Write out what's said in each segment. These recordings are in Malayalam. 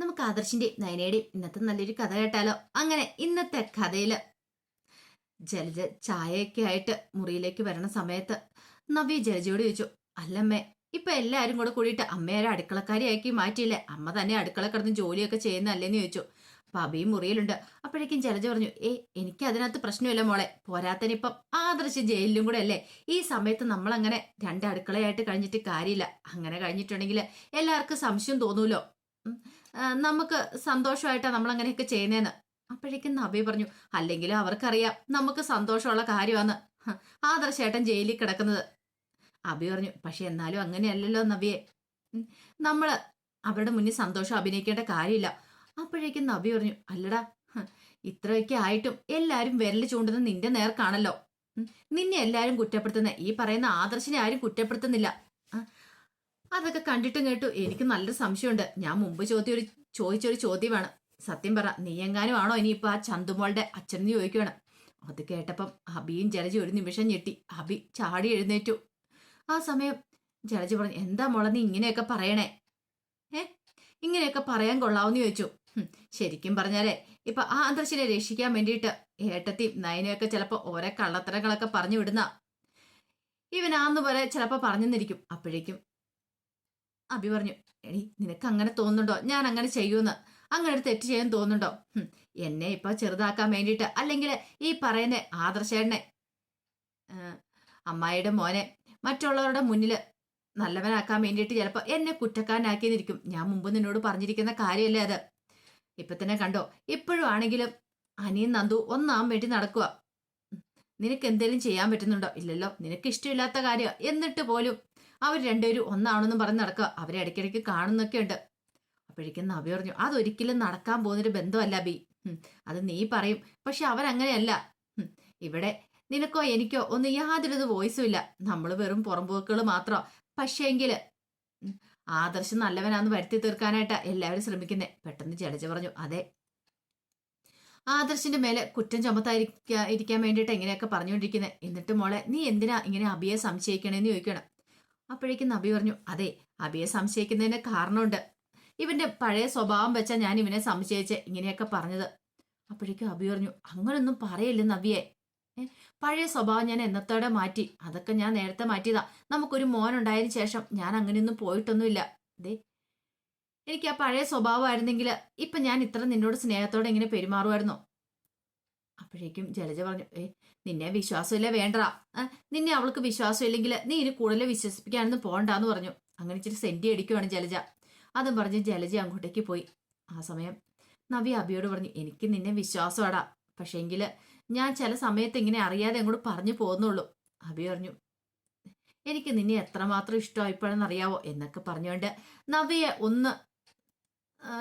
നമുക്ക് ആദർശിന്റെ നയനയുടെയും ഇന്നത്തെ നല്ലൊരു കഥ കേട്ടാലോ? അങ്ങനെ ഇന്നത്തെ കഥയിൽ ജലജ ചായയൊക്കെ ആയിട്ട് മുറിയിലേക്ക് വരണ സമയത്ത് നവ്യ ജലജയോട് ചോദിച്ചു അല്ലമ്മേ ഇപ്പൊ എല്ലാരും കൂടെ കൂടിയിട്ട് അമ്മയെ അടുക്കളക്കാരിയാക്കി മാറ്റിയില്ലേ? അമ്മ തന്നെ അടുക്കള കിടന്ന് ജോലിയൊക്കെ ചെയ്യുന്നല്ലേന്ന് ചോദിച്ചു. അപ്പൊ അബിയും മുറിയിലുണ്ട്. അപ്പോഴേക്കും ജലജ പറഞ്ഞു ഏ എനിക്ക് അതിനകത്ത് പ്രശ്നമില്ല മോളെ. പോരാത്തനിപ്പം ആദർശ ജയിലിലും കൂടെ അല്ലേ? ഈ സമയത്ത് നമ്മൾ അങ്ങനെ രണ്ട് അടുക്കളയായിട്ട് കഴിഞ്ഞിട്ട് കാര്യമില്ല. അങ്ങനെ കഴിഞ്ഞിട്ടുണ്ടെങ്കിൽ എല്ലാവർക്കും സംശയം തോന്നൂലോ? നമുക്ക് സന്തോഷമായിട്ടാണ് നമ്മൾ അങ്ങനെയൊക്കെ ചെയ്യുന്നതെന്ന് അപ്പോഴേക്കും നബി പറഞ്ഞു അല്ലെങ്കിൽ അവർക്കറിയാം നമുക്ക് സന്തോഷമുള്ള കാര്യമാണ് ആദർശേട്ടൻ ജയിലിൽ കിടക്കുന്നത്. അബി പറഞ്ഞു പക്ഷെ എന്നാലും അങ്ങനെയല്ലല്ലോ നബിയെ നമ്മൾ അവരുടെ മുന്നിൽ സന്തോഷം അഭിനയിക്കേണ്ട കാര്യമില്ല. അപ്പോഴേക്കും നബി പറഞ്ഞു അല്ലടാ ഇത്രയൊക്കെ ആയിട്ടും എല്ലാവരും വിരൽ ചൂണ്ടുന്നത് നിന്റെ നേർക്കാണല്ലോ. നിന്നെ എല്ലാവരും കുറ്റപ്പെടുത്തുന്ന ഈ പറയുന്ന ആദർശിനെ ആരും കുറ്റപ്പെടുത്തുന്നില്ല. അതൊക്കെ കണ്ടിട്ടും കേട്ടു. എനിക്ക് നല്ലൊരു സംശയമുണ്ട്. ഞാൻ മുമ്പ് ചോദ്യം ഒരു ചോദിച്ചൊരു ചോദ്യമാണ്. സത്യം പറ നീ എങ്ങാനും ആണോ ഇനിയിപ്പോ ആ ചന്തുമോളുടെ അച്ഛനെന്ന് ചോദിക്കുകയാണ് അത് കേട്ടപ്പം അബിയും ജലജി ഒരു നിമിഷം ഞെട്ടി. അബി ചാടി എഴുന്നേറ്റു. ആ സമയം ജലജി പറഞ്ഞു എന്താ മോളെ നീ ഇങ്ങനെയൊക്കെ പറയണേ? ഏ? ഇങ്ങനെയൊക്കെ പറയാൻ കൊള്ളാവെന്ന് ചോദിച്ചു. ശരിക്കും പറഞ്ഞാലേ ഇപ്പൊ ആ അന്തർശിനെ രക്ഷിക്കാൻ വേണ്ടിയിട്ട് ഏട്ടത്തി നയനയൊക്കെ ചിലപ്പോൾ ഓരോ കള്ളത്തരങ്ങളൊക്കെ പറഞ്ഞു വിടുന്ന ഇവനാന്ന് പോലെ ചിലപ്പോ പറഞ്ഞെന്നിരിക്കും. അപ്പോഴേക്കും അബി പറഞ്ഞു എടി നിനക്ക് അങ്ങനെ തോന്നുന്നുണ്ടോ? ഞാൻ അങ്ങനെ ചെയ്യൂന്ന്. അങ്ങനെ ഒരു തെറ്റ് ചെയ്യാൻ തോന്നുന്നുണ്ടോ? എന്നെ ഇപ്പൊ ചെറുതാക്കാൻ വേണ്ടിയിട്ട് അല്ലെങ്കിൽ ഈ പറയുന്ന ആദർശേടനെ അമ്മായിയുടെ മോനെ മറ്റുള്ളവരുടെ മുന്നിൽ നല്ലവനാക്കാൻ വേണ്ടിയിട്ട് ചിലപ്പോൾ എന്നെ കുറ്റക്കാരനാക്കിയെന്നിരിക്കും ഞാൻ മുമ്പ് നിന്നോട് പറഞ്ഞിരിക്കുന്ന കാര്യമല്ലേ അത്? ഇപ്പൊ തന്നെ കണ്ടോ? ഇപ്പോഴും ആണെങ്കിലും അനിയും നന്ദു ഒന്നാൻ വേണ്ടി നടക്കുക നിനക്ക് എന്തെങ്കിലും ചെയ്യാൻ പറ്റുന്നുണ്ടോ? ഇല്ലല്ലോ നിനക്ക് ഇഷ്ടമില്ലാത്ത കാര്യം. എന്നിട്ട് പോലും അവർ രണ്ടുപേരും ഒന്നാണെന്നും പറഞ്ഞ് നടക്കുക. അവരെ ഇടയ്ക്കിടയ്ക്ക് കാണുന്നൊക്കെ ഉണ്ട്. അപ്പോഴേക്കും നബി പറഞ്ഞു അതൊരിക്കലും നടക്കാൻ പോകുന്നൊരു ബന്ധമല്ല ബി. അത് നീ പറയും. പക്ഷെ അവരങ്ങനെയല്ല. ഇവിടെ നിനക്കോ എനിക്കോ ഒന്നും യാതൊരു വോയിസും ഇല്ല. നമ്മൾ വെറും പുറംപോക്കുകൾ മാത്രം. പക്ഷേങ്കിൽ ആദർശം നല്ലവനാന്ന് വരുത്തി തീർക്കാനായിട്ടാ എല്ലാവരും ശ്രമിക്കുന്നത് പെട്ടെന്ന് ജഡജ പറഞ്ഞു അതെ. ആദർശിന്റെ മേലെ കുറ്റം ചുമത്താതിരിക്കാൻ ഇരിക്കാൻ വേണ്ടിയിട്ട് എങ്ങനെയൊക്കെ പറഞ്ഞുകൊണ്ടിരിക്കുന്നത് എന്നിട്ട് മോളെ നീ എന്തിനാ ഇങ്ങനെ അബിയെ സംശയിക്കണേന്ന് ചോദിക്കണം. അപ്പോഴേക്കും നബി പറഞ്ഞു അതെ അബിയെ സംശയിക്കുന്നതിന് കാരണമുണ്ട്. ഇവന്റെ പഴയ സ്വഭാവം വെച്ചാൽ ഞാൻ ഇവനെ സംശയിച്ച് ഇങ്ങനെയൊക്കെ പറഞ്ഞത്. അപ്പോഴേക്കും അബി പറഞ്ഞു അങ്ങനൊന്നും പറയില്ല നബിയെ? പഴയ സ്വഭാവം ഞാൻ എന്നത്തോടെ മാറ്റി. അതൊക്കെ ഞാൻ നേരത്തെ മാറ്റിയതാ. നമുക്കൊരു മോൻ ഉണ്ടായതിനു ശേഷം ഞാൻ അങ്ങനെയൊന്നും പോയിട്ടൊന്നുമില്ല. ദേ എനിക്ക് ആ പഴയ സ്വഭാവമായിരുന്നെങ്കിൽ ഇപ്പൊ ഞാൻ ഇത്ര നിന്നോട് സ്നേഹത്തോടെ ഇങ്ങനെ പെരുമാറുമായിരുന്നോ? അപ്പോഴേക്കും ജലജ പറഞ്ഞു ഏ നിന്നെ വിശ്വാസമില്ല വേണ്ട നിന്നെ അവൾക്ക് വിശ്വാസം ഇല്ലെങ്കിൽ നീ ഇനി കൂടുതൽ വിശ്വസിപ്പിക്കാനൊന്നും പോകണ്ടെന്ന് പറഞ്ഞു. അങ്ങനെ ഇച്ചിരി സെന്റി അടിക്കുവാണ് ജലജ. അതും പറഞ്ഞ് ജലജ അങ്ങോട്ടേക്ക് പോയി. ആ സമയം നവി അബിയോട് പറഞ്ഞു എനിക്ക് നിന്നെ വിശ്വാസമാടാ പക്ഷേങ്കിൽ ഞാൻ ചില സമയത്ത് ഇങ്ങനെ അറിയാതെ അങ്ങോട്ട് പറഞ്ഞു പോകുന്നുള്ളൂ. അബി പറഞ്ഞു എനിക്ക് നിന്നെ എത്രമാത്രം ഇഷ്ടമായിപ്പോഴെന്ന് അറിയാവോ എന്നൊക്കെ പറഞ്ഞുകൊണ്ട് നവിയെ ഒന്ന്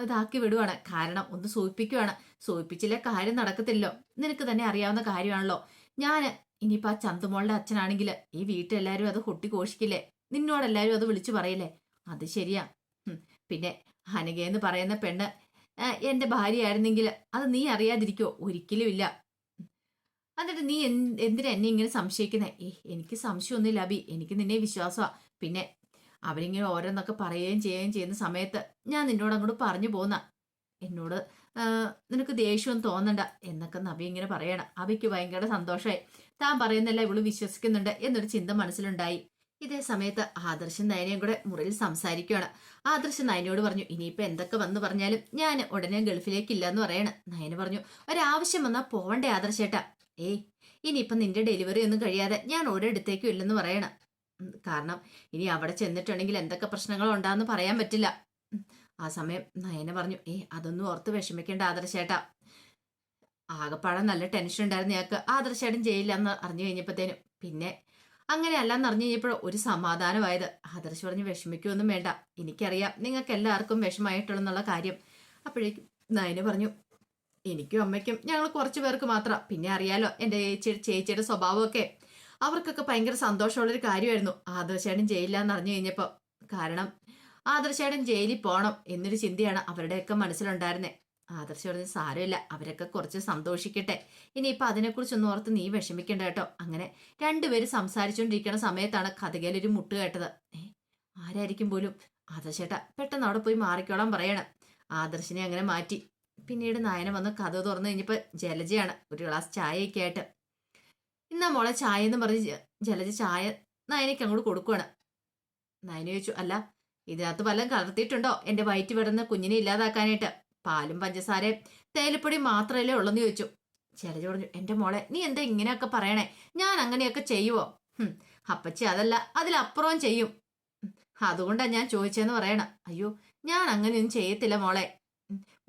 ഇതാക്കി വിടുവാണ്. കാരണം ഒന്ന് സൂചിപ്പിക്കുവാണ്. സൂചിപ്പിച്ചില്ല കാര്യം നടക്കത്തില്ലോ നിനക്ക് തന്നെ അറിയാവുന്ന കാര്യമാണല്ലോ. ഞാൻ ഇനിയിപ്പോ ആ ചന്തുമോളുടെ അച്ഛനാണെങ്കിൽ ഈ വീട്ടിലെല്ലാരും അത് കൊട്ടിഘോഷിക്കില്ലേ നിന്നോടെല്ലാരും അത് വിളിച്ചു പറയില്ലേ? അത് ശരിയാ. പിന്നെ ഹനകയെന്ന് പറയുന്ന പെണ്ണ് എന്റെ ഭാര്യയായിരുന്നെങ്കിൽ അത് നീ അറിയാതിരിക്കോ? ഒരിക്കലും ഇല്ല. എന്നിട്ട് നീ എന്ത് എന്തിനാ എന്നെ ഇങ്ങനെ സംശയിക്കുന്നേ? എനിക്ക് സംശയമൊന്നുമില്ല അബി. എനിക്ക് നിന്നെ വിശ്വാസമാണ് പിന്നെ അവരിങ്ങനെ ഓരോന്നൊക്കെ പറയുകയും ചെയ്യുകയും ചെയ്യുന്ന സമയത്ത് ഞാൻ നിന്നോട് അങ്ങോട്ട് പറഞ്ഞു പോന്ന. എന്നോട് നിനക്ക് ദേഷ്യം തോന്നണ്ട എന്നൊക്കെ നബി ഇങ്ങനെ പറയണം. അബിക്ക് ഭയങ്കര സന്തോഷമായി താൻ പറയുന്നല്ല ഇവൾ വിശ്വസിക്കുന്നുണ്ട് എന്നൊരു ചിന്ത മനസ്സിലുണ്ടായി. ഇതേ സമയത്ത് ആദർശൻ നയനയും കൂടെ മുറിയിൽ സംസാരിക്കുകയാണ് ആദർശൻ നയനയോട് പറഞ്ഞു ഇനിയിപ്പോ എന്തൊക്കെ വന്ന് പറഞ്ഞാലും ഞാൻ ഉടനെ ഗൾഫിലേക്ക് ഇല്ലെന്ന് പറയണം. നയന പറഞ്ഞു ഒരാവശ്യം വന്നാൽ പോവണ്ടേ ആദർശേട്ടാ. ഏയ് ഇനിയിപ്പം നിന്റെ ഡെലിവറി ഒന്നും കഴിയാതെ ഞാൻ ഒരിടത്തേക്കും ഇല്ലെന്ന് പറയണം. കാരണം ഇനി അവിടെ ചെന്നിട്ടുണ്ടെങ്കിൽ എന്തൊക്കെ പ്രശ്നങ്ങൾ ഉണ്ടാന്ന് പറയാൻ പറ്റില്ല. ആ സമയം നയന പറഞ്ഞു ഏ അതൊന്നും ഓർത്ത് വിഷമിക്കേണ്ട ആദർശേട്ടാ. ആകപ്പാടെ നല്ല ടെൻഷൻ ഉണ്ടായിരുന്നു ഞങ്ങൾക്ക് ആദർശേട്ടൻ ജയിലില്ലെന്ന് അറിഞ്ഞു കഴിഞ്ഞപ്പോഴത്തേനും. പിന്നെ അങ്ങനെ അല്ലാന്ന് അറിഞ്ഞു കഴിഞ്ഞപ്പോൾ ഒരു സമാധാനമായത്. ആദർശ് പറഞ്ഞ് വിഷമിക്കൊന്നും വേണ്ട. എനിക്കറിയാം നിങ്ങൾക്ക് എല്ലാവർക്കും വിഷമായിട്ടുള്ളെന്നുള്ള കാര്യം. അപ്പോഴേക്കും നയന പറഞ്ഞു എനിക്കും അമ്മയ്ക്കും ഞങ്ങൾ കുറച്ച് പേർക്ക് മാത്രം. പിന്നെ അറിയാലോ എന്റെ ചേച്ചി ചേച്ചിയുടെ സ്വഭാവമൊക്കെ. അവർക്കൊക്കെ ഭയങ്കര സന്തോഷമുള്ളൊരു കാര്യമായിരുന്നു. ആദർശേടൻ ജയിലില്ലാന്ന് അറിഞ്ഞു കഴിഞ്ഞപ്പോൾ കാരണം ആദർശേടൻ ജയിലിൽ പോകണം എന്നൊരു ചിന്തയാണ് അവരുടെയൊക്കെ മനസ്സിലുണ്ടായിരുന്നത് ആദർശ പറഞ്ഞു സാരമില്ല അവരൊക്കെ കുറച്ച് സന്തോഷിക്കട്ടെ. ഇനിയിപ്പോൾ അതിനെക്കുറിച്ചൊന്നും ഓർത്ത് നീ വിഷമിക്കണ്ട കേട്ടോ. അങ്ങനെ രണ്ടുപേരും സംസാരിച്ചുകൊണ്ടിരിക്കുന്ന സമയത്താണ് കഥകയിലൊരു മുട്ട് കേട്ടത്. ഏ ആരായിരിക്കും പോലും? ആദർശേട്ടാ പെട്ടെന്ന് അവിടെ പോയി മാറിക്കോളാൻ പറയണം. ആദർശിനെ അങ്ങനെ മാറ്റി. പിന്നീട് നയനം വന്ന് കഥ തുറന്നു കഴിഞ്ഞപ്പോൾ ജലജയാണ് ഒരു ഗ്ലാസ് ചായയൊക്കെ ആയിട്ട്. ഇന്നാ മോളെ ചായ എന്ന് പറഞ്ഞ് ജലജ ചായ നയനയ്ക്ക് അങ്ങോട്ട് കൊടുക്കുവാണ്. നയന ചോദിച്ചു അല്ല ഇതിനകത്ത് വല്ലതും കലർത്തിയിട്ടുണ്ടോ? എന്റെ വയറ്റ് വിടുന്ന കുഞ്ഞിനെ ഇല്ലാതാക്കാനായിട്ട്. പാലും പഞ്ചസാരയും തേയിലപ്പൊടി മാത്രമല്ലേ ഉള്ളെന്ന് ചോദിച്ചു. ജലജ പറഞ്ഞു എന്റെ മോളെ നീ എന്താ ഇങ്ങനെയൊക്കെ പറയണേ? ഞാൻ അങ്ങനെയൊക്കെ ചെയ്യുവോ? അപ്പച്ചി അതല്ല അതിലപ്പുറവും ചെയ്യും. അതുകൊണ്ടാണ് അതുകൊണ്ടാ ഞാൻ ചോദിച്ചതെന്ന് പറയണം. അയ്യോ ഞാൻ അങ്ങനെയൊന്നും ചെയ്യത്തില്ല മോളെ.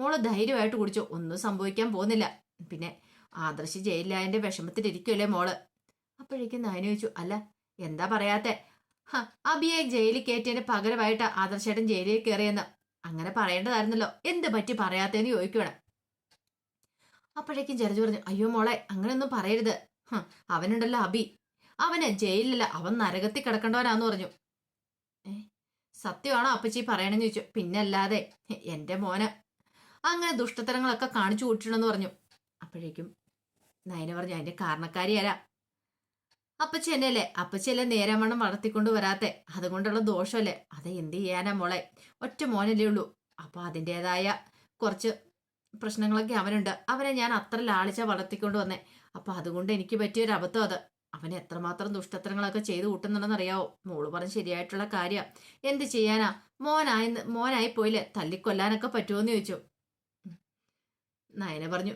മോൾ ധൈര്യമായിട്ട് കുടിച്ചു. ഒന്നും സംഭവിക്കാൻ പോകുന്നില്ല. പിന്നെ ആദർശ് ജയിലിലായതിന്റെ വിഷമത്തിലിരിക്കുമല്ലേ മോൾ? അപ്പോഴേക്കും നയന ചോദിച്ചു അല്ല എന്താ പറയാത്തെ? അബിയെ ജയിലിൽ കയറ്റിയതിന്റെ പകരമായിട്ട് ആദർശേട്ടൻ ജയിലിൽ കയറിയെന്ന് അങ്ങനെ പറയേണ്ടതായിരുന്നല്ലോ. എന്ത് പറ്റി പറയാത്തേന്ന് ചോദിക്കണം അപ്പോഴേക്കും ചെറുജു പറഞ്ഞു അയ്യോ മോളെ അങ്ങനെയൊന്നും പറയരുത്. അവനുണ്ടല്ലോ അബി. അവന് ജയിലിലല്ല അവൻ നരകത്തിൽ കിടക്കേണ്ടവനാന്ന് പറഞ്ഞു. ഏ സത്യമാണോ അപ്പച്ചി പറയണെന്ന് ചോദിച്ചു. പിന്നല്ലാതെ എന്റെ മോന് അങ്ങനെ ദുഷ്ടത്തരങ്ങളൊക്കെ കാണിച്ചു കൂട്ടിണെന്ന് പറഞ്ഞു. അപ്പോഴേക്കും നയന പറഞ്ഞു അതിന്റെ കാരണക്കാരി ആരാ? അപ്പച്ചി അപ്പച്ചല്ലേ നേരമണ്ണം വളർത്തിക്കൊണ്ട് വരാത്തെ. അതുകൊണ്ടുള്ള ദോഷമല്ലേ അത് എന്ത് ചെയ്യാനാ മോളെ? ഒറ്റ മോനല്ലേ ഉള്ളൂ. അപ്പൊ അതിന്റെതായ കുറച്ച് പ്രശ്നങ്ങളൊക്കെ അവനുണ്ട്. അവനെ ഞാൻ അത്ര ലാളിച്ച വളർത്തിക്കൊണ്ട് വന്നേ. അപ്പൊ അതുകൊണ്ട് എനിക്ക് പറ്റിയ ഒരു അബദ്ധം അത്. അവൻ എത്രമാത്രം ദുഷ്ടത്തരങ്ങളൊക്കെ ചെയ്തു കൂട്ടുന്നുണ്ടെന്ന് അറിയാവോ മോൾ പറഞ്ഞ ശരിയായിട്ടുള്ള കാര്യം. എന്ത് ചെയ്യാനാ? മോനായി മോനായി പോയില്ലേ തല്ലിക്കൊല്ലാനൊക്കെ പറ്റുമോ എന്ന് ചോദിച്ചു. നയന പറഞ്ഞു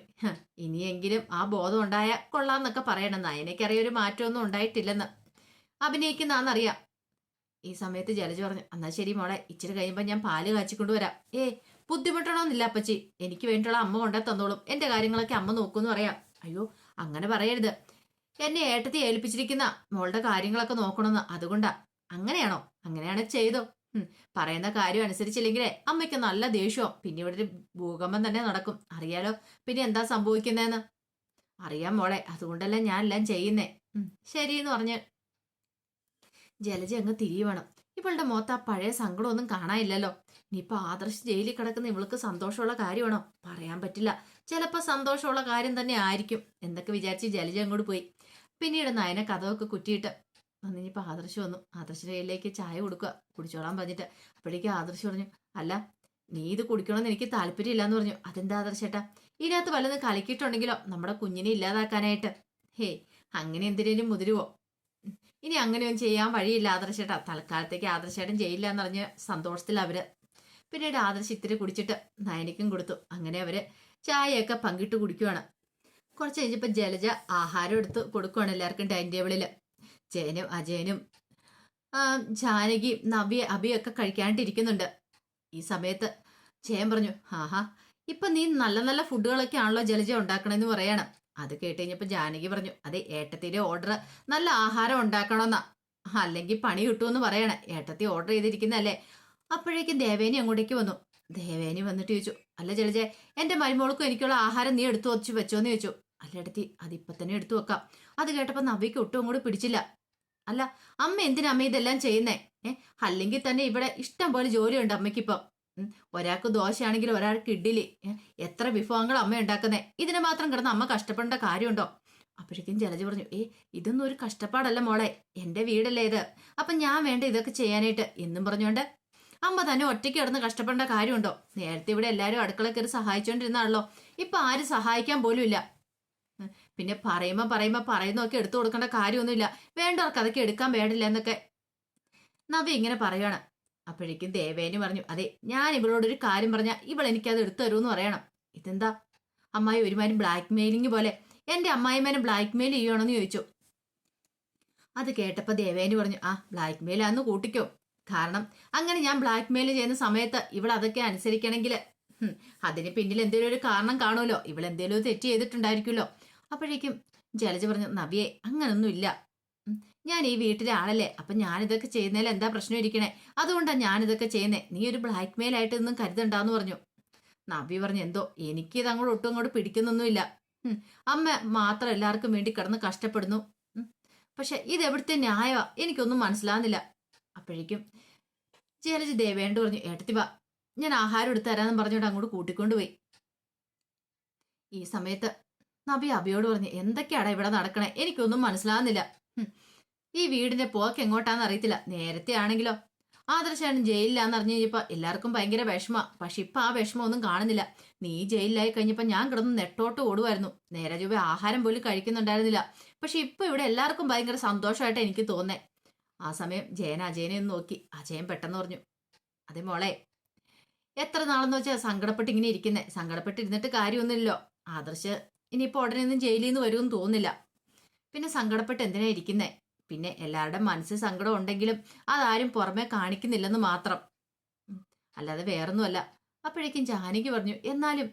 ഇനിയെങ്കിലും ആ ബോധം ഉണ്ടായ കൊള്ളാന്നൊക്കെ പറയണം. നയനയ്ക്കറിയ ഒരു മാറ്റമൊന്നും ഉണ്ടായിട്ടില്ലെന്ന്. അഭിനയിക്കുന്നാന്നറിയാം. ഈ സമയത്ത് ജലജ പറഞ്ഞു എന്നാ ശരി മോളെ ഇച്ചിരി കഴിയുമ്പോൾ ഞാൻ പാൽ കാച്ചിക്കൊണ്ട് വരാം. ഏ ബുദ്ധിമുട്ടണമെന്നില്ല അപ്പച്ചി. എനിക്ക് വേണ്ടിയുള്ള അമ്മ കൊണ്ടേ തന്നോളും. എന്റെ കാര്യങ്ങളൊക്കെ അമ്മ നോക്കൂന്ന് പറയാം. അയ്യോ അങ്ങനെ പറയരുത്. എന്നെ ഏട്ടത്തി ഏൽപ്പിച്ചിരിക്കുന്ന മോളുടെ കാര്യങ്ങളൊക്കെ നോക്കണമെന്ന് അതുകൊണ്ടാ. അങ്ങനെയാണോ? അങ്ങനെയാണ് ചെയ്തോ. പറയുന്ന കാര്യം അനുസരിച്ചില്ലെങ്കിലേ അമ്മയ്ക്ക് നല്ല ദേഷ്യവും പിന്നെ ഇവിടെ ഒരു ഭൂകമ്പം തന്നെ നടക്കും. അറിയാലോ പിന്നെ എന്താ സംഭവിക്കുന്നതെന്ന് അറിയാം മോളെ അതുകൊണ്ടല്ല ഞാൻ എല്ലാം ചെയ്യുന്നേ. ശരി എന്ന് പറഞ്ഞ് ജലജ അങ്ങ് തിരിയുവണം. ഇവളുടെ മുഖത്ത് ആ പഴയ സങ്കടമൊന്നും കാണാനില്ലല്ലോ. ഇനിയിപ്പോ ആദർശ് ജയിലിൽ കിടക്കുന്ന ഇവൾക്ക് സന്തോഷമുള്ള കാര്യമാണോ? പറയാൻ പറ്റില്ല. ചിലപ്പോൾ സന്തോഷമുള്ള കാര്യം തന്നെ ആയിരിക്കും. എന്തൊക്കെ വിചാരിച്ച് ജലജ അങ്ങോട്ട് പോയി. പിന്നീട് നയന കഥമൊക്കെ കുറ്റിയിട്ട് വന്നിനിപ്പോ ആദർശ് വന്നു. ആദർശിന്റെ കയ്യിലേക്ക് ചായ കൊടുക്കുക. കുടിച്ചോളാൻ പറഞ്ഞിട്ട്. അപ്പോഴേക്കും ആദർശ് പറഞ്ഞു അല്ല നീ ഇത് കുടിക്കണമെന്ന് എനിക്ക് താല്പര്യമില്ല എന്ന് പറഞ്ഞു. അതെന്താ ആദർശേട്ടാ ഇതിനകത്ത് വല്ലതും കലക്കിയിട്ടുണ്ടെങ്കിലോ? നമ്മുടെ കുഞ്ഞിനെ ഇല്ലാതാക്കാനായിട്ട്. ഹേ അങ്ങനെ എന്തിനേലും മുതിരുവോ. ഇനി അങ്ങനെയൊന്നും ചെയ്യാൻ വഴിയില്ല ആദർശേട്ടാ തൽക്കാലത്തേക്ക് ആദർശേട്ടൻ ചെയ്യില്ല എന്ന് പറഞ്ഞ സന്തോഷത്തിൽ അവർ. പിന്നീട് ആദർശ് ഇത്തിരി കുടിച്ചിട്ട് നയനിക്കും കൊടുത്തു. അങ്ങനെ അവർ ചായയൊക്കെ പങ്കിട്ട് കുടിക്കുവാണ്. കുറച്ച് കഴിഞ്ഞപ്പോൾ ജലജ ആഹാരം എടുത്ത് കൊടുക്കുവാണ് എല്ലാവർക്കും ടൈം ടേബിളിൽ ജയനും അജയനും ജാനകി നവ്യ അഭിയൊക്കെ കഴിക്കാണ്ടിരിക്കുന്നുണ്ട് ഈ സമയത്ത് ജയൻ പറഞ്ഞു ആഹാ ഇപ്പൊ നീ നല്ല നല്ല ഫുഡുകളൊക്കെ ആണല്ലോ ജലജ ഉണ്ടാക്കണമെന്ന് പറയണം. അത് കേട്ട് ജാനകി പറഞ്ഞു അതെ ഏട്ടത്തിന്റെ ഓർഡർ നല്ല ആഹാരം ഉണ്ടാക്കണമെന്നാ അല്ലെങ്കിൽ പണി കിട്ടുമെന്ന് പറയണേ. ഏട്ടത്തി ഓർഡർ ചെയ്തിരിക്കുന്നല്ലേ അപ്പോഴേക്കും ദേവേനി അങ്ങോട്ടേക്ക് വന്നു. ദേവേനി വന്നിട്ട് ചോദിച്ചു അല്ല ജലജെ എന്റെ മരുമോൾക്കും എനിക്കുള്ള ആഹാരം നീ എടുത്തു വച്ച് വെച്ചോന്ന് ചോദിച്ചു. അല്ല എടുത്തി അതിപ്പൊ തന്നെ എടുത്തു വെക്കാം. അത് കേട്ടപ്പോ നവിക്ക് ഒട്ടും അങ്ങോട്ട് പിടിച്ചില്ല. അല്ല അമ്മ എന്തിനാ അമ്മ ഇതെല്ലാം ചെയ്യുന്നേ? ഏഹ് അല്ലെങ്കിൽ തന്നെ ഇവിടെ ഇഷ്ടം പോലെ ജോലിയുണ്ട് അമ്മയ്ക്കിപ്പം. ഒരാൾക്ക് ദോശയാണെങ്കിൽ ഒരാൾക്ക് ഇഡ്ഡലി. എത്ര വിഭവങ്ങൾ അമ്മ ഉണ്ടാക്കുന്നേ? ഇതിനെ മാത്രം കിടന്ന് അമ്മ കഷ്ടപ്പെടേണ്ട കാര്യമുണ്ടോ? അപ്പോഴേക്കും ജലജ പറഞ്ഞു ഏ ഇതൊന്നും ഒരു കഷ്ടപ്പാടല്ല മോളെ. എന്റെ വീടല്ലേ ഇത്. അപ്പൊ ഞാൻ വേണ്ട ഇതൊക്കെ ചെയ്യാനായിട്ട്. എന്നും പറഞ്ഞുകൊണ്ട് അമ്മ തന്നെ ഒറ്റയ്ക്ക് കിടന്ന് കഷ്ടപ്പെടേണ്ട കാര്യമുണ്ടോ? നേരത്തെ ഇവിടെ എല്ലാവരും അടുക്കള കയറി സഹായിച്ചോണ്ടിരുന്നാണല്ലോ. ഇപ്പൊ ആരും സഹായിക്കാൻ പോലും ഇല്ല പിന്നെ പറയുമ്പോ പറയുമ്പോ പറയുന്നതൊക്കെ എടുത്തു കൊടുക്കേണ്ട കാര്യമൊന്നുമില്ല. വേണ്ടവർക്ക് അതൊക്കെ എടുക്കാൻ വേണ്ടില്ല എന്നൊക്കെ നവ്യ ഇങ്ങനെ പറയുകയാണ് അപ്പോഴേക്കും ദേവേനി പറഞ്ഞു അതെ ഞാൻ ഇവളോട് ഒരു കാര്യം പറഞ്ഞാൽ ഇവൾ എനിക്കത് എടുത്തു തരുമെന്ന് പറയണം. ഇതെന്താ? അമ്മായി ഒരുമാതിരി ബ്ലാക്ക് മെയിലിംഗ് പോലെ. എന്റെ അമ്മായിമാരും ബ്ലാക്ക് മെയിൽ ചെയ്യണമെന്ന് ചോദിച്ചു. അത് കേട്ടപ്പോൾ ദേവേനി പറഞ്ഞു ആ ബ്ലാക്ക് മെയിൽ ആന്ന് കൂട്ടിക്കോ. കാരണം അങ്ങനെ ഞാൻ ബ്ലാക്ക് മെയിൽ ചെയ്യുന്ന സമയത്ത് ഇവൾ അതൊക്കെ അനുസരിക്കണമെങ്കിൽ അതിന് പിന്നിൽ എന്തെങ്കിലും ഒരു കാരണം കാണുമല്ലോ. ഇവൾ എന്തെങ്കിലും തെറ്റ് ചെയ്തിട്ടുണ്ടായിരിക്കുമല്ലോ. അപ്പോഴേക്കും ജലജ പറഞ്ഞു നവിയെ അങ്ങനൊന്നുമില്ല ഞാൻ ഈ വീട്ടിലെ ആളല്ലേ അപ്പൊ ഞാനിതൊക്കെ ചെയ്യുന്നതിൽ എന്താ പ്രശ്നം ഇരിക്കണേ? അതുകൊണ്ടാണ് ഞാനിതൊക്കെ ചെയ്യുന്നത് നീ ഒരു ബ്ലാക്ക് മെയിൽ ആയിട്ട് ഒന്നും കരുതണ്ടാന്ന് പറഞ്ഞു. നവ്യ പറഞ്ഞു എന്തോ എനിക്കിത് അങ്ങോട്ട് ഒട്ടും അങ്ങോട്ട് പിടിക്കുന്നൊന്നുമില്ല. അമ്മ മാത്രം എല്ലാവർക്കും വേണ്ടി കിടന്ന് കഷ്ടപ്പെടുന്നു. പക്ഷെ ഇത് എവിടുത്തെ ന്യായമാ എനിക്കൊന്നും മനസ്സിലാകുന്നില്ല അപ്പോഴേക്കും ജലജ ദേവേണ്ട് പറഞ്ഞു ഏട്ടത്തി വാ. ഞാൻ ആഹാരം എടുത്തു തരാമെന്ന് പറഞ്ഞുകൊണ്ട് അങ്ങോട്ട് കൂട്ടിക്കൊണ്ടുപോയി. ഈ സമയത്ത് നബി അബിയോട് പറഞ്ഞു എന്തൊക്കെയാണ് ഇവിടെ നടക്കണേ? എനിക്കൊന്നും മനസ്സിലാകുന്നില്ല. ഈ വീടിന്റെ പോക്ക് എങ്ങോട്ടാന്ന് അറിയത്തില്ല. നേരത്തെ ആണെങ്കിലോ? ആദർശാണ് ജയിലിലാന്ന് അറിഞ്ഞു കഴിഞ്ഞപ്പോ എല്ലാവർക്കും ഭയങ്കര വിഷമ. പക്ഷെ ഇപ്പൊ ആ വിഷമമൊന്നും കാണുന്നില്ല. നീ ജയിലിലായി കഴിഞ്ഞപ്പോ ഞാൻ കിടന്ന് നെട്ടോട്ട് ഓടുമായിരുന്നു നേരെ രൂപ ആഹാരം പോലും കഴിക്കുന്നുണ്ടായിരുന്നില്ല. പക്ഷെ ഇപ്പൊ ഇവിടെ എല്ലാവർക്കും ഭയങ്കര സന്തോഷമായിട്ട് എനിക്ക് തോന്നേ. ആ സമയം ജയൻ അജയനെ ഒന്ന് നോക്കി. അജയൻ പെട്ടെന്ന് പറഞ്ഞു അതെ മോളെ എത്ര നാളെന്ന് വെച്ചാൽ സങ്കടപ്പെട്ട് ഇങ്ങനെ ഇരിക്കുന്നേ? സങ്കടപ്പെട്ടിരുന്നിട്ട് കാര്യമൊന്നുമില്ലല്ലോ. ആദർശ് ഇനിയിപ്പോ ഉടനെ ഒന്നും ജയിലിൽ നിന്ന് വരുമെന്ന് തോന്നുന്നില്ല. പിന്നെ സങ്കടപ്പെട്ട് എന്തിനാ ഇരിക്കുന്നേ? പിന്നെ എല്ലാവരുടെ മനസ്സിൽ സങ്കടം ഉണ്ടെങ്കിലും അതാരും പുറമെ കാണിക്കുന്നില്ലെന്ന് മാത്രം. അല്ലാതെ വേറൊന്നുമല്ല. അപ്പോഴേക്കും ജാനകി പറഞ്ഞു എന്നാലും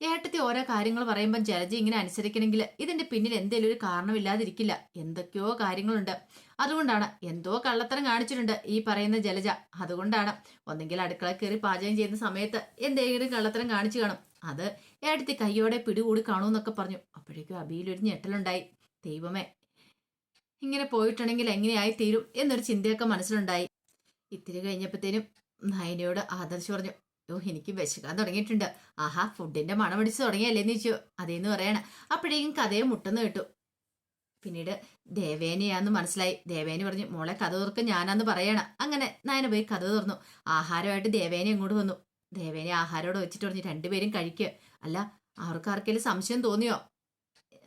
ഏട്ടത്തി ഓരോ കാര്യങ്ങൾ പറയുമ്പോൾ ജലജി ഇങ്ങനെ അനുസരിക്കണമെങ്കിൽ ഇതിന്റെ പിന്നിൽ എന്തെങ്കിലും ഒരു കാരണമില്ലാതിരിക്കില്ല. എന്തൊക്കെയോ കാര്യങ്ങളുണ്ട്. അതുകൊണ്ടാണ് എന്തോ കള്ളത്തരം കാണിച്ചിട്ടുണ്ട് ഈ പറയുന്ന ജലജ. അതുകൊണ്ടാണ് ഒന്നെങ്കിൽ അടുക്കള കയറി പാചകം ചെയ്യുന്ന സമയത്ത് എന്തെങ്കിലും കള്ളത്തരം കാണിച്ചു കാണും. അത് ഏടത്തി കയ്യോടെ പിടികൂടി കാണുമെന്നൊക്കെ പറഞ്ഞു. അപ്പോഴേക്കും അബിയിലൊരു ഞെട്ടലുണ്ടായി. ദൈവമേ ഇങ്ങനെ പോയിട്ടുണ്ടെങ്കിൽ എങ്ങനെയായി തീരും എന്നൊരു ചിന്തയൊക്കെ മനസ്സിലുണ്ടായി. ഇത്തിരി കഴിഞ്ഞപ്പോഴത്തേനും നയനയോട് ആദർശ് പറഞ്ഞു ഓ എനിക്ക് വിശക്കാൻ തുടങ്ങിയിട്ടുണ്ട്. ആഹാ ഫുഡിന്റെ മണം അടിച്ച് തുടങ്ങിയല്ലേന്ന് ചോദിച്ചു അതേന്ന് പറയണ. അപ്പോഴേക്കും കഥയെ മുട്ടെന്ന് കേട്ടു. പിന്നീട് ദേവേനയാന്ന് മനസ്സിലായി. ദേവേന പറഞ്ഞു മോളെ കഥ തുറക്കും ഞാനാന്ന് പറയണ. അങ്ങനെ നയന പോയി കഥ തുറന്നു. ആഹാരമായിട്ട് ദേവേന അങ്ങോട്ട് വന്നു. ദേവേനെ ആഹാരോട് വെച്ചിട്ട് പറഞ്ഞു രണ്ടുപേരും കഴിക്കുക അല്ല അവർക്ക് ആർക്കെങ്കിലും സംശയം തോന്നിയോ?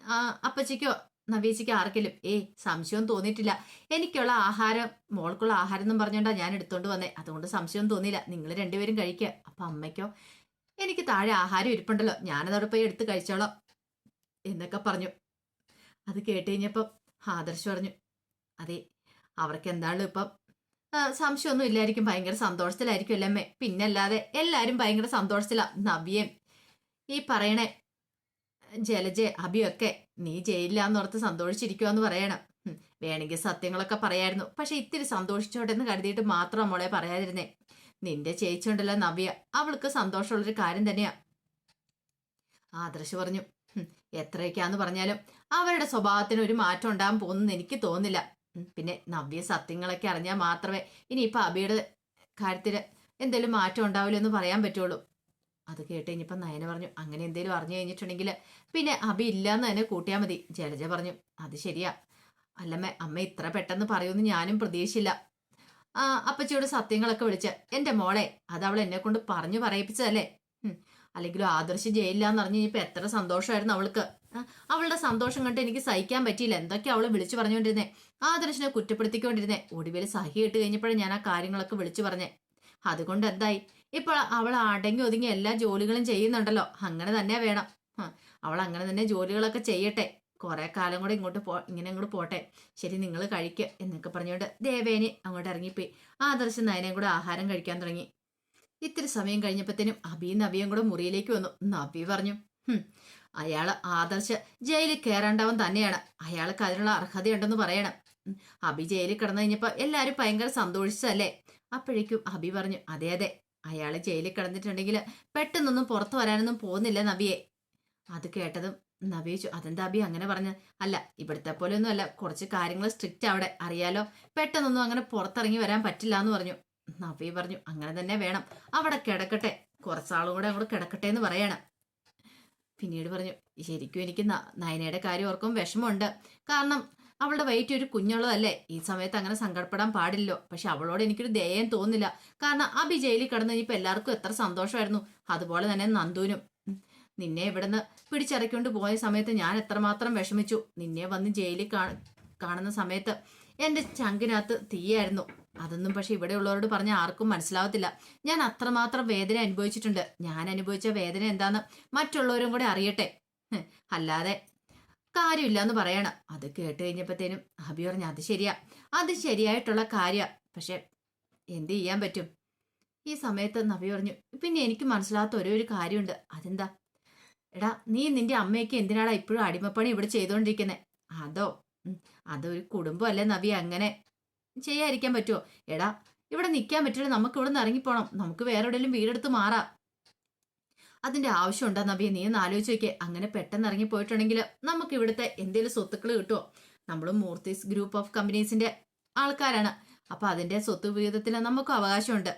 ആ അപ്പച്ചിക്കോ നവീച്ചിക്കോ ആർക്കെങ്കിലും? ഏയ് സംശയം തോന്നിയിട്ടില്ല. എനിക്കുള്ള ആഹാരം മോൾക്കുള്ള ആഹാരം എന്നും പറഞ്ഞോണ്ടാ ഞാൻ എടുത്തോണ്ട് വന്നേ. അതുകൊണ്ട് സംശയം തോന്നിയില്ല. നിങ്ങൾ രണ്ടുപേരും കഴിക്കുക അപ്പൊ അമ്മയ്ക്കോ എനിക്ക് താഴെ ആഹാരം ഇരിപ്പുണ്ടല്ലോ. ഞാനതോടെ പോയി എടുത്ത് കഴിച്ചോളാം എന്നൊക്കെ പറഞ്ഞു. അത് കേട്ട് കഴിഞ്ഞപ്പം ആദർശ് പറഞ്ഞു അതെ അവർക്ക് എന്താണല്ലോ ഇപ്പം സംശയമൊന്നും ഇല്ലായിരിക്കും. ഭയങ്കര സന്തോഷത്തിലായിരിക്കും അല്ലേ അമ്മേ? പിന്നല്ലാതെ എല്ലാവരും ഭയങ്കര സന്തോഷത്തിലാ. നവ്യം ഈ പറയണേ ജലജെ അഭിയൊക്കെ നീ ജയിലില്ലാന്നോർത്ത് സന്തോഷിച്ചിരിക്കുവാന്ന് പറയണം. വേണമെങ്കിൽ സത്യങ്ങളൊക്കെ പറയായിരുന്നു. പക്ഷെ ഇത്തിരി സന്തോഷിച്ചോട്ടെ എന്ന് കരുതിയിട്ട് മാത്രം മോളെ പറയാതിരുന്നേ. നിന്റെ ചേച്ചിയുണ്ടല്ലോ നവ്യ. അവൾക്ക് സന്തോഷമുള്ളൊരു കാര്യം തന്നെയാ. ആദർശ് പറഞ്ഞു "ഹും, എത്രയൊക്കെയാന്ന് പറഞ്ഞാലും അവരുടെ സ്വഭാവത്തിന് ഒരു മാറ്റം ഉണ്ടാകാൻ പോകുന്നെന്ന് എനിക്ക് തോന്നുന്നില്ല. പിന്നെ നവ്യ സത്യങ്ങളൊക്കെ അറിഞ്ഞാൽ മാത്രമേ ഇനിയിപ്പോൾ അബിയുടെ കാര്യത്തിൽ എന്തെങ്കിലും മാറ്റം ഉണ്ടാവില്ല എന്ന് പറയാൻ പറ്റുള്ളൂ. അത് കേട്ട് കഴിഞ്ഞപ്പോൾ നയന പറഞ്ഞു അങ്ങനെ എന്തെങ്കിലും അറിഞ്ഞു കഴിഞ്ഞിട്ടുണ്ടെങ്കിൽ പിന്നെ അബി ഇല്ലാന്ന് തന്നെ കൂട്ടിയാൽ മതി ജലജ പറഞ്ഞു. അത് ശരിയാ. അല്ലമ്മ അമ്മ ഇത്ര പെട്ടെന്ന് പറയുമെന്ന് ഞാനും പ്രതീക്ഷിച്ചില്ല. ആ അപ്പച്ചിയോട് സത്യങ്ങളൊക്കെ വിളിച്ച് എന്റെ മോളെ അത് അവൾ എന്നെ കൊണ്ട് പറഞ്ഞു പറയിപ്പിച്ചതല്ലേ. അല്ലെങ്കിലും ആദർശ് ജയിലില്ലാന്ന് അറിഞ്ഞ് ഇനിയിപ്പോൾ എത്ര സന്തോഷമായിരുന്നു അവൾക്ക്. അവളുടെ സന്തോഷം കണ്ട് എനിക്ക് സഹിക്കാൻ പറ്റിയില്ല. എന്തൊക്കെ അവൾ വിളിച്ചു പറഞ്ഞുകൊണ്ടിരുന്നേ? ആദർശിനെ കുറ്റപ്പെടുത്തിക്കൊണ്ടിരുന്നേ. ഒടുവിൽ സഹി ഇട്ട് ഞാൻ ആ കാര്യങ്ങളൊക്കെ വിളിച്ചു പറഞ്ഞേ. അതുകൊണ്ട് എന്തായി? ഇപ്പോൾ അവൾ അടങ്ങി ഒതുങ്ങി എല്ലാ ജോലികളും ചെയ്യുന്നുണ്ടല്ലോ. അങ്ങനെ തന്നെ വേണം. അവൾ അങ്ങനെ തന്നെ ജോലികളൊക്കെ ചെയ്യട്ടെ. കുറെ കാലം കൂടെ ഇങ്ങോട്ട് പോ ഇങ്ങനെ അങ്ങോട്ട് പോട്ടെ. ശരി നിങ്ങൾ കഴിക്കുക എന്നൊക്കെ പറഞ്ഞുകൊണ്ട് ദേവേനെ അങ്ങോട്ട് ഇറങ്ങിപ്പോയി. ആദർശം നയനയും കൂടെ ആഹാരം കഴിക്കാൻ തുടങ്ങി. ഇത്തിരി സമയം കഴിഞ്ഞപ്പോഴത്തേനും അബിയും നവിയും കൂടെ മുറിയിലേക്ക് വന്നു. നവി പറഞ്ഞു "ഹും, അയാൾ ആദർശ് ജയിലിൽ കയറേണ്ടവൻ തന്നെയാണ്. അയാൾക്ക് അതിനുള്ള അർഹതയുണ്ടെന്ന് പറയണം. അബി ജയിലിൽ കിടന്നു കഴിഞ്ഞപ്പോൾ എല്ലാവരും ഭയങ്കര സന്തോഷിച്ചല്ലേ അപ്പോഴേക്കും അബി പറഞ്ഞു അതെ അതെ. അയാൾ ജയിലിൽ കിടന്നിട്ടുണ്ടെങ്കിൽ പെട്ടെന്നൊന്നും പുറത്തു വരാനൊന്നും പോകുന്നില്ല നബിയെ. അത് കേട്ടതും നബി അതെന്താ അബി അങ്ങനെ പറഞ്ഞ? അല്ല ഇവിടുത്തെ പോലെ ഒന്നും അല്ല കുറച്ച് കാര്യങ്ങൾ സ്ട്രിക്റ്റ് അവിടെ. അറിയാലോ പെട്ടെന്നൊന്നും അങ്ങനെ പുറത്തിറങ്ങി വരാൻ പറ്റില്ല എന്ന് പറഞ്ഞു. നബി പറഞ്ഞു അങ്ങനെ തന്നെ വേണം. അവിടെ കിടക്കട്ടെ. കുറച്ചാളും കൂടെ അങ്ങോട്ട് കിടക്കട്ടെ എന്ന് പറയണം. പിന്നീട് പറഞ്ഞു ശരിക്കും എനിക്ക് നയനയുടെ കാര്യം ഓർക്കും വിഷമമുണ്ട്. കാരണം അവളുടെ വയറ്റ് ഒരു കുഞ്ഞുള്ളതല്ലേ. ഈ സമയത്ത് അങ്ങനെ സങ്കടപ്പെടാൻ പാടില്ലോ പക്ഷെ അവളോട് എനിക്കൊരു ദയം തോന്നില്ല. കാരണം അബി ജയിലിൽ കിടന്ന് ഇനിയിപ്പോൾ എല്ലാവർക്കും എത്ര സന്തോഷമായിരുന്നു. അതുപോലെ തന്നെ നന്ദുവിനും. നിന്നെ ഇവിടുന്ന് പിടിച്ചിറക്കിക്കൊണ്ട് പോയ സമയത്ത് ഞാൻ എത്രമാത്രം വിഷമിച്ചു. നിന്നെ വന്ന് ജയിലിൽ കാണുന്ന സമയത്ത് എന്റെ ചങ്കിനകത്ത് തീയായിരുന്നു. അതൊന്നും പക്ഷെ ഇവിടെ ഉള്ളവരോട് പറഞ്ഞ ആർക്കും മനസ്സിലാവത്തില്ല. ഞാൻ അത്രമാത്രം വേദന അനുഭവിച്ചിട്ടുണ്ട്. ഞാൻ അനുഭവിച്ച വേദന എന്താന്ന് മറ്റുള്ളവരും കൂടെ അറിയട്ടെ. അല്ലാതെ കാര്യമില്ല എന്ന് പറയണം. അത് കേട്ട് കഴിഞ്ഞപ്പോഴത്തേനും അഭി പറഞ്ഞു അത് ശരിയാ. അത് ശരിയായിട്ടുള്ള കാര്യ. പക്ഷെ എന്ത് ചെയ്യാൻ പറ്റും? ഈ സമയത്ത് നബി പറഞ്ഞു പിന്നെ എനിക്ക് മനസ്സിലാത്ത ഒരേ ഒരു കാര്യമുണ്ട്. അതെന്താ? എടാ നീ നിന്റെ അമ്മയ്ക്ക് എന്തിനാടാ ഇപ്പോഴും അടിമപ്പണി ഇവിടെ ചെയ്തുകൊണ്ടിരിക്കുന്നത് അതോ അതൊരു അതൊരു കുടുംബമല്ലേ നബി അങ്ങനെ ചെയ്യാതിരിക്കാൻ പറ്റുമോ എടാ ഇവിടെ നിൽക്കാൻ പറ്റില്ല. നമുക്ക് ഇവിടെ നിന്ന് ഇറങ്ങിപ്പോണം നമുക്ക് വേറെ എവിടെയെങ്കിലും വീടെടുത്ത് മാറാം. അതിന്റെ ആവശ്യമുണ്ടോ നബിയെ? നീ ഒന്ന് ആലോചിച്ച് നോക്കിയേ. അങ്ങനെ പെട്ടെന്ന് ഇറങ്ങി പോയിട്ടുണ്ടെങ്കിൽ നമുക്ക് ഇവിടുത്തെ എന്തെങ്കിലും സ്വത്തുക്കൾ കിട്ടുമോ നമ്മൾ മൂർത്തീസ് ഗ്രൂപ്പ് ഓഫ് കമ്പനീസിന്റെ ആൾക്കാരാണ്. അപ്പൊ അതിന്റെ സ്വത്ത് വിഹിതത്തിൽ നമുക്ക് അവകാശമുണ്ട്.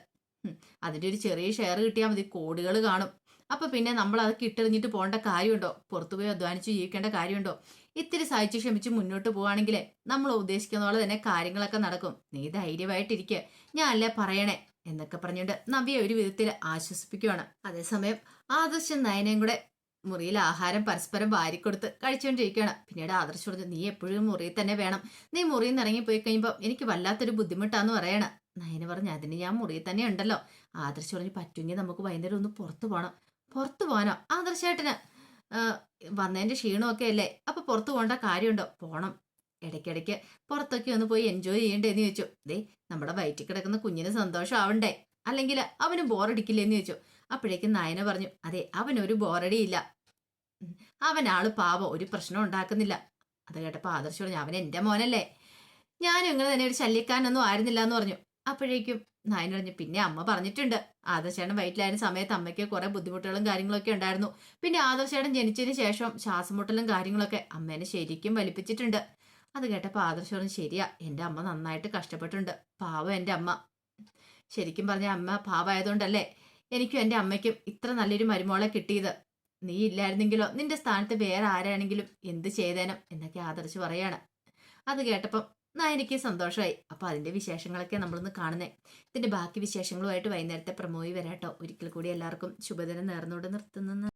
അതിന്റെ ഒരു ചെറിയ ഷെയർ കിട്ടിയാൽ മതി. കോടികൾ കാണും. അപ്പൊ പിന്നെ നമ്മൾ അത് കിട്ടെറിഞ്ഞിട്ട് പോകേണ്ട കാര്യമുണ്ടോ? പുറത്തുപോയി അധ്വാനിച്ച് ജീവിക്കേണ്ട കാര്യമുണ്ടോ? ഇത്തിരി സഹിച്ചു ക്ഷമിച്ച് മുന്നോട്ട് പോവാണെങ്കിൽ നമ്മൾ ഉദ്ദേശിക്കുന്ന പോലെ തന്നെ കാര്യങ്ങളൊക്കെ നടക്കും. നീ ധൈര്യമായിട്ടിരിക്കുക ഞാൻ അല്ലേ പറയണേ? എന്നൊക്കെ പറഞ്ഞുകൊണ്ട് നവ്യ ഒരു വിധത്തിൽ ആശ്വസിപ്പിക്കുകയാണ് അതേസമയം ആദർശം നയനയും കൂടെ മുറിയിൽ ആഹാരം പരസ്പരം വാരിക്കൊടുത്ത് കഴിച്ചുകൊണ്ടിരിക്കുകയാണ് പിന്നീട് ആദർശ് പറഞ്ഞു നീ എപ്പോഴും മുറിയിൽ തന്നെ വേണം. നീ മുറിയിൽ നിന്ന് ഇറങ്ങി പോയി കഴിയുമ്പോൾ എനിക്ക് വല്ലാത്തൊരു ബുദ്ധിമുട്ടാന്ന് പറയണ. നയന പറഞ്ഞു അതിന് ഞാൻ മുറിയിൽ തന്നെ ഉണ്ടല്ലോ. ആദർശ് പറഞ്ഞു പറ്റുമെങ്കിൽ നമുക്ക് വൈകുന്നേരം ഒന്ന് പുറത്തു പോകണം പുറത്തു പോകാനോ ആദർശേട്ടന്. വന്നതിന്റെ ക്ഷീണമൊക്കെ അല്ലേ? അപ്പൊ പുറത്തു പോകേണ്ട കാര്യമുണ്ടോ? പോണം. ഇടയ്ക്കിടയ്ക്ക് പുറത്തൊക്കെ ഒന്ന് പോയി എൻജോയ് ചെയ്യണ്ടേ എന്ന് ചോദിച്ചു. ദേ നമ്മുടെ വയറ്റിൽ കിടക്കുന്ന കുഞ്ഞിന് സന്തോഷം ആവണ്ടേ? അല്ലെങ്കിൽ അവന് ബോറടിക്കില്ലേ എന്ന് ചോദിച്ചു. അപ്പോഴേക്കും നയന പറഞ്ഞു അതെ അവനൊരു ബോറടിയില്ല അവനാൾ പാവം ഒരു പ്രശ്നം ഉണ്ടാക്കുന്നില്ല. അത് കേട്ടപ്പോൾ ആദർശ് പറഞ്ഞു അവൻ എന്റെ മോനല്ലേ? ഞാനും ഇങ്ങനെ തന്നെ ഒരു ശല്യക്കാരനൊന്നും ആയിരുന്നില്ല എന്ന് പറഞ്ഞു. അപ്പോഴേക്കും നായന പറഞ്ഞു പിന്നെ അമ്മ പറഞ്ഞിട്ടുണ്ട്. ആദർശേടൻ വയറ്റിലായിരുന്ന സമയത്ത് അമ്മയ്ക്ക് കുറെ ബുദ്ധിമുട്ടുകളും കാര്യങ്ങളൊക്കെ ഉണ്ടായിരുന്നു. പിന്നെ ആദർശേടൻ ജനിച്ചതിന് ശേഷം ശ്വാസമുട്ടലും കാര്യങ്ങളൊക്കെ അമ്മേനെ ശരിക്കും വലിപ്പിച്ചിട്ടുണ്ട്. അത് കേട്ടപ്പോൾ ആദർശ് പറഞ്ഞു ശരിയാ എന്റെ അമ്മ നന്നായിട്ട് കഷ്ടപ്പെട്ടുണ്ട് പാവം എന്റെ അമ്മ. ശരിക്കും പറഞ്ഞ അമ്മ പാവമായതുകൊണ്ടല്ലേ എനിക്കും എന്റെ അമ്മയ്ക്കും ഇത്ര നല്ലൊരു മരുമോളെ കിട്ടിയത്. നീ ഇല്ലായിരുന്നെങ്കിലോ? നിന്റെ സ്ഥാനത്ത് വേറെ ആരാണെങ്കിലും എന്ത് ചെയ്തേനും? എന്നൊക്കെ ആദർശ് പറയാണ്. അത് കേട്ടപ്പം എന്നാ എനിക്ക് സന്തോഷമായി. അപ്പോൾ അതിന്റെ വിശേഷങ്ങളൊക്കെ നമ്മളൊന്ന് കാണുന്നേ. ഇതിന്റെ ബാക്കി വിശേഷങ്ങളുമായിട്ട് വൈകുന്നേരത്തെ പ്രമോയി വരാട്ടോ. ഒരിക്കൽ കൂടി എല്ലാവർക്കും ശുഭദിനം നേർന്നുകൊണ്ട് നിർത്തുന്നു.